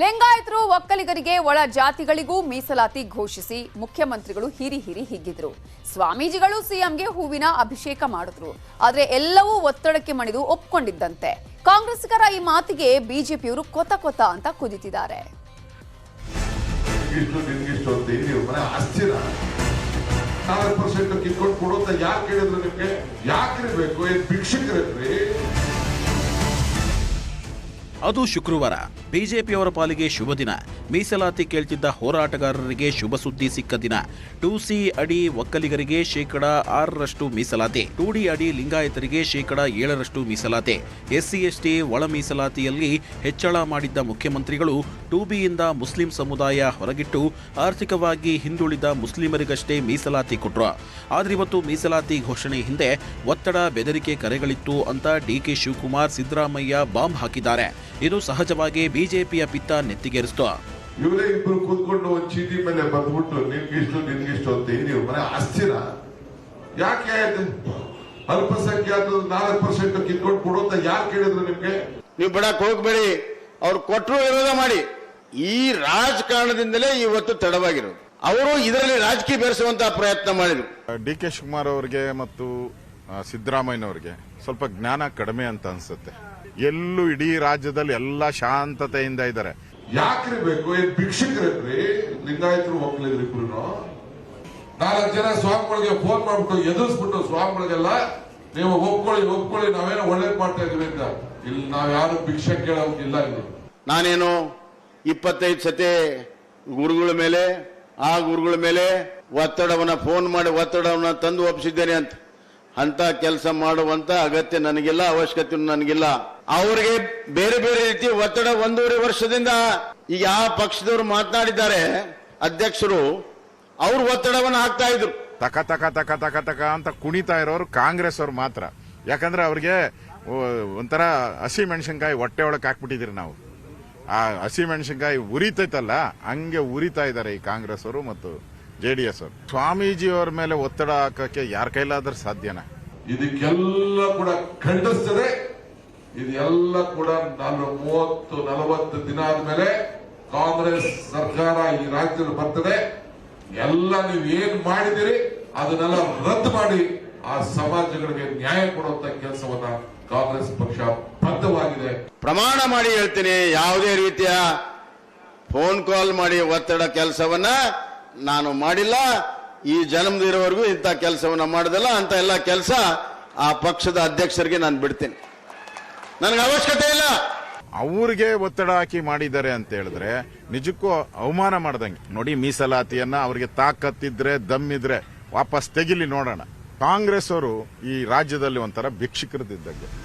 ಲಿಂಗಾಯತರು ಒಕ್ಕಲಿಗರಿಗೆ ಒಳ ಜಾತಿಗಳಿಗೂ ಮೀಸಲಾತಿ ಘೋಷಿಸಿ ಮುಖ್ಯಮಂತ್ರಿಗಳು ಹಿರಿ ಹಿರಿ ಹಿಗ್ಗಿದ್ರು. ಸ್ವಾಮೀಜಿಗಳು ಸಿಎಂಗೆ ಹೂವಿನ ಅಭಿಷೇಕ ಮಾಡಿದ್ರು. ಆದ್ರೆ ಎಲ್ಲವೂ ಒತ್ತಡಕ್ಕೆ ಮಣಿದು ಒಪ್ಕೊಂಡಿದ್ದಂತೆ. ಕಾಂಗ್ರೆಸ್ಗರ ಈ ಮಾತಿಗೆ ಬಿಜೆಪಿಯವರು ಕೊತ ಕೊತ ಅಂತ ಕುದಿತಿದ್ದಾರೆ. ಯಾಕೆ ಹೇಳಿದ್ರು ಅದು ಶುಕ್ರವಾರ. ಬಿಜೆಪಿಯವರ ಪಾಲಿಗೆ ಶುಭ ದಿನ. ಮೀಸಲಾತಿ ಕೇಳ್ತಿದ್ದ ಹೋರಾಟಗಾರರಿಗೆ ಶುಭ ಸುದ್ದಿ ಸಿಕ್ಕ ದಿನ. ಟು ಸಿ ಅಡಿ ಒಕ್ಕಲಿಗರಿಗೆ ಶೇಕಡ ಆರರಷ್ಟು ಮೀಸಲಾತಿ. ಟು ಡಿ ಅಡಿ ಲಿಂಗಾಯತರಿಗೆ ಶೇಕಡ ಏಳರಷ್ಟು ಮೀಸಲಾತಿ. ಎಸ್ಸಿ, ಎಸ್ಟಿ ಒಳ ಮೀಸಲಾತಿಯಲ್ಲಿ ಹೆಚ್ಚಳ ಮಾಡಿದ್ದ ಮುಖ್ಯಮಂತ್ರಿಗಳು ಟು ಬಿಯಿಂದ ಮುಸ್ಲಿಂ ಸಮುದಾಯ ಹೊರಗಿಟ್ಟು ಆರ್ಥಿಕವಾಗಿ ಹಿಂದುಳಿದ ಮುಸ್ಲಿಮರಿಗಷ್ಟೇ ಮೀಸಲಾತಿ ಕೊಟ್ರು. ಆದರೆ ಇವತ್ತು ಮೀಸಲಾತಿ ಘೋಷಣೆ ಹಿಂದೆ ಒತ್ತಡ ಬೆದರಿಕೆ ಕರೆಗಳಿತ್ತು ಅಂತ ಡಿಕೆ ಶಿವಕುಮಾರ್ ಸಿದ್ದರಾಮಯ್ಯ ಬಾಂಬ್ ಹಾಕಿದ್ದಾರೆ. ಇದು ಸಹಜವಾಗಿ ಬಿಜೆಪಿಯ ಪಿತ್ತ ನೆತ್ತಿಗೇರಿಸ್ತು. ಇವರೇ ಇಬ್ರು ಕೂತ್ಕೊಂಡು ಒಂದು ಚೀಟಿ ಮೇಲೆ ಬಂದ್ಬಿಟ್ಟು ನಿಮ್ಗಿಷ್ಟು ನಿನ್ಗಿಷ್ಟು ಅಂತ ನೀವು ಮನೆ ಆಸ್ತಿನ ಯಾಕೆ ಅಲ್ಪಸಂಖ್ಯಾತ ನಾಲ್ಕು ಪರ್ಸೆಂಟ್ ಕಿತ್ಕೊಂಡು ಕೊಡೋಂತ ಅಂತ ಯಾಕೆ ಕೇಳಿದ್ರು ನಿಮ್ಗೆ? ನೀವು ಬಿಡಕ್ ಹೋಗ್ಬೇಡಿ ಅವ್ರು ಕೊಟ್ಟರು ವಿರೋಧ ಮಾಡಿ. ಈ ರಾಜಕಾರಣದಿಂದಲೇ ಇವತ್ತು ತಡವಾಗಿರೋದು. ಅವರು ಇದರಲ್ಲಿ ರಾಜಕೀಯ ಬೆರೆಸುವಂತಹ ಪ್ರಯತ್ನ ಮಾಡಿದ್ರು. ಡಿ ಕೆ ಶಿವಕುಮಾರ್ ಅವರಿಗೆ ಮತ್ತು ಸಿದ್ದರಾಮಯ್ಯನವರಿಗೆ ಸ್ವಲ್ಪ ಜ್ಞಾನ ಕಡಿಮೆ ಅಂತ ಅನ್ಸುತ್ತೆ. ಎಲ್ಲೂ ಇಡೀ ರಾಜ್ಯದಲ್ಲಿ ಎಲ್ಲ ಶಾಂತತೆಯಿಂದ ಇದ್ದಾರೆ. ಯಾಕ್ರಿ ಬೇಕು? ಏನ್ ಭಿಕ್ಷಕರನ್ರಿ ಲಿಂಗಾಯತರು ಒಕ್ಕಲಿಗರು ಇಬ್ರು ನಾಲ್ಕು ಜನ ಸ್ವಾಮಿಗಳಿಗೆ ಫೋನ್ ಮಾಡ್ಬಿಟ್ಟು ಎದುರಿಸ್ಬಿಟ್ಟು ಸ್ವಾಮಿಗಳಿಗೆಲ್ಲ ನೀವು ಒಪ್ಕೊಳ್ಳಿ ಒಪ್ಕೊಳ್ಳಿ ನಾವೇನೋ ಒಳ್ಳೇದು ಮಾಡ್ತಾ ಇದೀವಿ ಅಂತ. ಇಲ್ಲಿ ನಾವ್ ಯಾರು ಭಿಕ್ಷೆ ಕೇಳೋಂಗಿಲ್ಲ ಇಲ್ಲಿ ನಾನೇನು ಇಪ್ಪತ್ತೈದು ಸತಿ ಗುರುಗಳ ಮೇಲೆ ಆ ಗುರುಗಳ ಮೇಲೆ ಒತ್ತಡವನ್ನ ಫೋನ್ ಮಾಡಿ ಒತ್ತಡವನ್ನ ತಂದು ಒಪ್ಪಿಸಿದ್ದೇನೆ ಅಂತ. ಅಂತ ಕೆಲಸ ಮಾಡುವಂತ ಅಗತ್ಯ ನನಗಿಲ್ಲ ಅವಶ್ಯಕತೆ ನನಗಿಲ್ಲ. ಅವರಿಗೆ ಬೇರೆ ಬೇರೆ ರೀತಿ ಒತ್ತಡ ಒಂದೂವರೆ ವರ್ಷದಿಂದ ಈಗ ಯಾವ ಪಕ್ಷದವರು ಮಾತನಾಡಿದ್ದಾರೆ, ಅಧ್ಯಕ್ಷರು, ಅವ್ರ ಒತ್ತಡವನ್ನು ಹಾಕ್ತಾ ಇದ್ರು. ತಕ ತಕ ತಕ ತಕ ತಕ ಅಂತ ಕುಣಿತಾ ಇರೋರು ಕಾಂಗ್ರೆಸ್ ಅವ್ರು ಮಾತ್ರ. ಯಾಕಂದ್ರೆ ಅವ್ರಿಗೆ ಒಂಥರ ಹಸಿ ಮೆಣಸಿನ್ಕಾಯಿ ಹೊಟ್ಟೆ ಒಳಗೆ ಹಾಕ್ಬಿಟ್ಟಿದ್ರಿ ನಾವು. ಆ ಹಸಿ ಮೆಣಸಿನ್ಕಾಯಿ ಉರಿತೈತಲ್ಲ, ಹಂಗೆ ಉರಿತಾ ಇದ್ದಾರೆ ಈ ಕಾಂಗ್ರೆಸ್ ಅವರು ಮತ್ತು ಜೆ ಡಿ ಎಸ್ ಅವರು. ಸ್ವಾಮೀಜಿ ಅವ್ರ ಮೇಲೆ ಒತ್ತಡ ಹಾಕಕ್ಕೆ ಯಾರ ಕೈಲಾದ್ರೂ ಸಾಧ್ಯನಾ? ಇದಕ್ಕೆಲ್ಲ ಕೂಡ ಖಂಡಿಸ್ತದೆ. ಇದೆಲ್ಲ ಕೂಡ ನಾನು ಮೂವತ್ತು ನಲವತ್ತು ದಿನ ಆದ್ಮೇಲೆ ಕಾಂಗ್ರೆಸ್ ಸರ್ಕಾರ ಈ ರಾಜ್ಯದಲ್ಲಿ ಬರ್ತದೆ. ಎಲ್ಲ ನೀವು ಏನ್ ಮಾಡಿದಿರಿ ಅದನ್ನೆಲ್ಲ ರದ್ದು ಮಾಡಿ ಆ ಸಮಾಜಗಳಿಗೆ ನ್ಯಾಯ ಕೊಡುವಂತ ಕೆಲಸವನ್ನ ಕಾಂಗ್ರೆಸ್ ಪಕ್ಷ ಬದ್ಧವಾಗಿದೆ. ಪ್ರಮಾಣ ಮಾಡಿ ಹೇಳ್ತೀನಿ ಯಾವುದೇ ರೀತಿಯ ಫೋನ್ ಕಾಲ್ ಮಾಡಿ ಒತ್ತಡ ಕೆಲಸವನ್ನ ನಾನು ಮಾಡಿಲ್ಲ, ಈ ಜನ್ಮದಿರೋವರೆಗೂ ಇಂಥ ಕೆಲಸವನ್ನ ಮಾಡೋದಿಲ್ಲ ಅಂತ ಎಲ್ಲ ಕೆಲಸ ಆ ಪಕ್ಷದ ಅಧ್ಯಕ್ಷರಿಗೆ ನಾನು ಬಿಡ್ತೀನಿ. ನನಗೆ ಅವಶ್ಯಕತೆ ಇಲ್ಲ. ಅವ್ರಿಗೆ ಒತ್ತಡ ಹಾಕಿ ಮಾಡಿದ್ದಾರೆ ಅಂತ ಹೇಳಿದ್ರೆ ನಿಜಕ್ಕೂ ಅವಮಾನ ಮಾಡ್ದಂಗೆ. ನೋಡಿ, ಮೀಸಲಾತಿಯನ್ನ ಅವ್ರಿಗೆ ತಾಕತ್ತಿದ್ರೆ, ದಮ್ಮಿದ್ರೆ ವಾಪಸ್ ತೆಗಿಲಿ ನೋಡೋಣ. ಕಾಂಗ್ರೆಸ್ ಅವರು ಈ ರಾಜ್ಯದಲ್ಲಿ ಒಂಥರ ಭಿಕ್ಷುಕರದಿದ್ದಂಗೆ.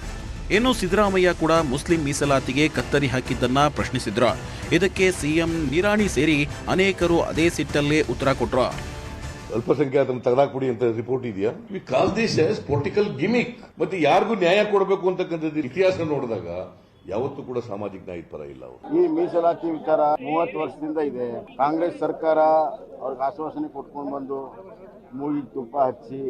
ಇನ್ನು ಸಿದ್ದರಾಮಯ್ಯ ಕೂಡ ಮುಸ್ಲಿಂ ಮೀಸಲಾತಿಗೆ ಕತ್ತರಿ ಹಾಕಿದ್ದನ್ನ ಪ್ರಶ್ನಿಸಿದ್ರು. ಇದಕ್ಕೆ ಸಿಎಂ ನಿರಾಣಿ ಸೇರಿ ಅನೇಕರು ಅದೇ ಸಿಟ್ಟಲ್ಲೇ ಉತ್ತರ ಕೊಟ್ರು. ಅಲ್ಪಸಂಖ್ಯಾತನ ತೆಗೆದಾಕ್ಬಿಡಿ ಅಂತ ರಿಪೋರ್ಟ್ ಇದೆಯಾ? We call this as political gimmick ಮತ್ತೆ ಯಾರಿಗೂ ನ್ಯಾಯ ಕೊಡಬೇಕು ಅಂತಕ್ಕಂಥದ್ದು ಇತಿಹಾಸ ನೋಡಿದಾಗ ಯಾವತ್ತೂ ಕೂಡ ಸಾಮಾಜಿಕ ನ್ಯಾಯ ಪರ ಇಲ್ಲ ಅವರು. ಈ ಮೀಸಲಾತಿ ವಿಚಾರ ಮೂವತ್ತು ವರ್ಷದಿಂದ ಇದೆ. ಕಾಂಗ್ರೆಸ್ ಸರ್ಕಾರ ಅವ್ರಿಗೆ ಆಶ್ವಾಸನೆ ಕೊಟ್ಕೊಂಡು ಬಂದು ಮೂಗಿ ತುಪ್ಪ ಹಚ್ಚಿ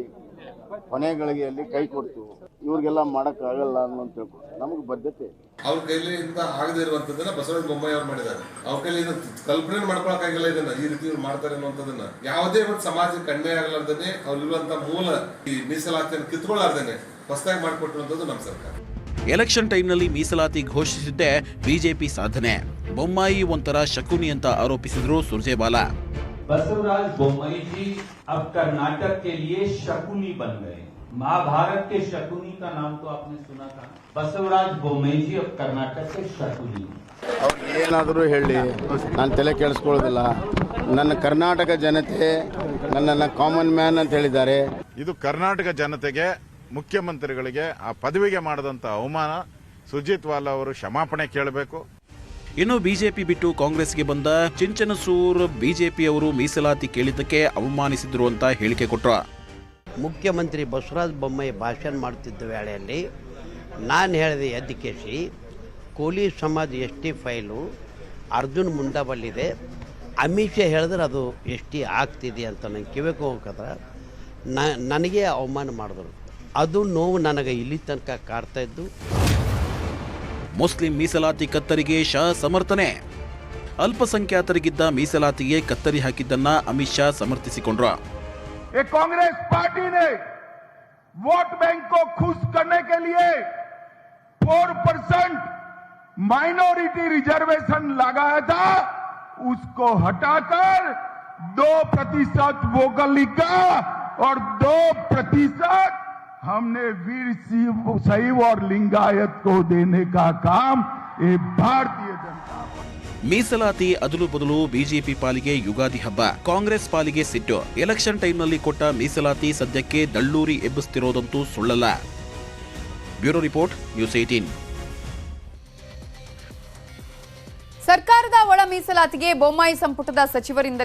ಕೊನೆ ಗಳಿಗೆಯಲ್ಲಿ ಕೈ ಕೊಡ್ತು. ಇವ್ರಿಗೆಲ್ಲ ಮಾಡಕ್ ಆಗಲ್ಲ ಅನ್ನೋ ತಿಳ್ಕೊಂಡು ನಮಗೆ ಬದ್ಧತೆ. ಅವ್ರ ಕೈಲಿ ಇಂತ ಆಗದೇ ಇರುವಂತದನ್ನ ಬಸವರಾಜ ಬೊಮ್ಮಾಯಿ ಅವ್ರು ಮಾಡಿದ್ದಾರೆ. ಅವ್ರ ಕೈಲಿ ಕಲ್ಪನೆ ಮಾಡ್ಕೊಳಕ್ಕಾಗಿಲ್ಲ ಇದನ್ನ ಈ ರೀತಿ ಇವ್ರು ಮಾಡ್ತಾರೆ ಅನ್ನುವಂಥದ್ದನ್ನ. ಯಾವುದೇ ಒಂದು ಸಮಾಜಕ್ಕೆ ಕಡಿಮೆ ಆಗಲಾರ್ದೇನೆ ಅವ್ರಿರುವಂತ ಮೂಲ ಈ ಮೀಸಲಾತಿಯನ್ನು ಕಿತ್ಕೊಳ್ಳಾರ್ದೇನೆ ಹೊಸದಾಗಿ ಮಾಡಿಕೊಟ್ಟಿರುವಂತದ್ದು ನಮ್ಮ ಸರ್ಕಾರ. ಎಲೆಕ್ಷನ್ ಟೈಮ್ನಲ್ಲಿ ಮೀಸಲಾತಿ ಘೋಷಿಸಿದ್ದೇ ಬಿಜೆಪಿ ಸಾಧನೆ. ಬೊಮ್ಮಾಯಿ ಒಂಥರ ಶಕುನಿ ಅಂತ ಆರೋಪಿಸಿದ್ರು ಸುರ್ಜೇವಾಲಾ. बसवराज बोम्मई जी अब कर्नाटक के लिए शकुनी बन गए महाभारत के शकुनी का नाम तो आपने सुना था बसवराज बोम्मई जी अब कर्नाटक के शकुनी हैं। ಅವ್ರು ಏನಾದರೂ ಹೇಳಿ ನಾನು ತಲೆ ಕೆಡಿಸ್ಕೊಳ್ಳೋದಿಲ್ಲ ನನ್ನ ಕರ್ನಾಟಕ ಜನತೆ ನನ್ನನ್ನು ಕಾಮನ್ ಮ್ಯಾನ್ ಅಂತ ಹೇಳಿದ್ದಾರೆ ಇದು ಕರ್ನಾಟಕ ಜನತೆಗೆ ಮುಖ್ಯಮಂತ್ರಿಗಳಿಗೆ ಆ ಪದವಿಗೆ ಮಾಡದಂತ ಅವಮಾನ ಸುಜಿತ್ ವಾಲಾ ಅವರು ಕ್ಷಮಾಪಣೆ ಕೇಳಬೇಕು ಇನ್ನು ಬಿಜೆಪಿ ಬಿಟ್ಟು ಕಾಂಗ್ರೆಸ್ಗೆ ಬಂದ ಚಿಂಚನಸೂರ್ ಬಿಜೆಪಿಯವರು ಮೀಸಲಾತಿ ಕೇಳಿದ್ದಕ್ಕೆ ಅವಮಾನಿಸಿದ್ರು ಅಂತ ಹೇಳಿಕೆ ಕೊಟ್ಟರು ಮುಖ್ಯಮಂತ್ರಿ ಬಸವರಾಜ ಬೊಮ್ಮಾಯಿ ಭಾಷಣ ಮಾಡ್ತಿದ್ದ ವೇಳೆಯಲ್ಲಿ ನಾನು ಹೇಳಿದೆ ಎದ್ದಿಕೇಸಿ ಕೋಲಿ ಸಮಾಜ ಎಸ್ ಟಿ ಫೈಲು, ಅರ್ಜುನ್ ಮುಂಡಬಲ್ಲಿದೆ, ಅಮಿತ್ ಶಾ ಹೇಳಿದ್ರೆ ಅದು ಎಸ್ ಟಿ ಆಗ್ತಿದೆ ಅಂತ ನಂಗೆ ಕಿವಿಗೆ ಹೋಗ್ಕದ್ರ ನನಗೆ ಅವಮಾನ ಮಾಡಿದ್ರು. ಅದು ನೋವು ನನಗೆ ಇಲ್ಲಿ ತನಕ ಕಾಡ್ತಾ ಇದ್ದು. ಮುಸ್ಲಿಂ ಮೀಸಲಾತಿ ಕತ್ತರಿಗೆ ಶಾ ಸಮರ್ಥನೆ ಅಲ್ಪಸಂಖ್ಯಾತರಿಗಿದ್ದ ಮೀಸಲಾತಿಗೆ ಕತ್ತರಿ ಹಾಕಿದ್ದನ್ನ ಅಮಿತ್ ಶಾ ಸಮರ್ಥಿಸಿಕೊಂಡ್ರು ये कांग्रेस पार्टी ने वोट बैंक को खुश करने के लिए फोर परसेंट माइनॉरिटी रिजर्वेशन लगाया था उसको हटाकर दो प्रतिशत वोकली का और दो प्रतिशत हमने वीर शिव शैव और लिंगायत को देने का काम ये भारतीय जनता ಮೀಸಲಾತಿ ಅದಲು ಬದಲು ಬಿಜೆಪಿ ಪಾಲಿಗೆ ಯುಗಾದಿ ಹಬ್ಬ ಕಾಂಗ್ರೆಸ್ ಪಾಲಿಗೆ ಸಿಟ್ಟು ಎಲೆಕ್ಷನ್ ಟೈಮ್ನಲ್ಲಿ ಕೊಟ್ಟ ಮೀಸಲಾತಿ ಸದ್ಯಕ್ಕೆ ದಳ್ಳೂರಿ ಎಬ್ಬಿಸ್ತಿರೋದಂತೂ ಸುಳ್ಳಲ್ಲ ಬ್ಯೂರೋ ರಿಪೋರ್ಟ್ ನ್ಯೂಸ್ ಏಟೀನ್ ಸರ್ಕಾರದ ಒಳ ಮೀಸಲಾತಿಗೆ ಬೊಮ್ಮಾಯಿ ಸಂಪುಟದ ಸಚಿವರಿಂದಲೇ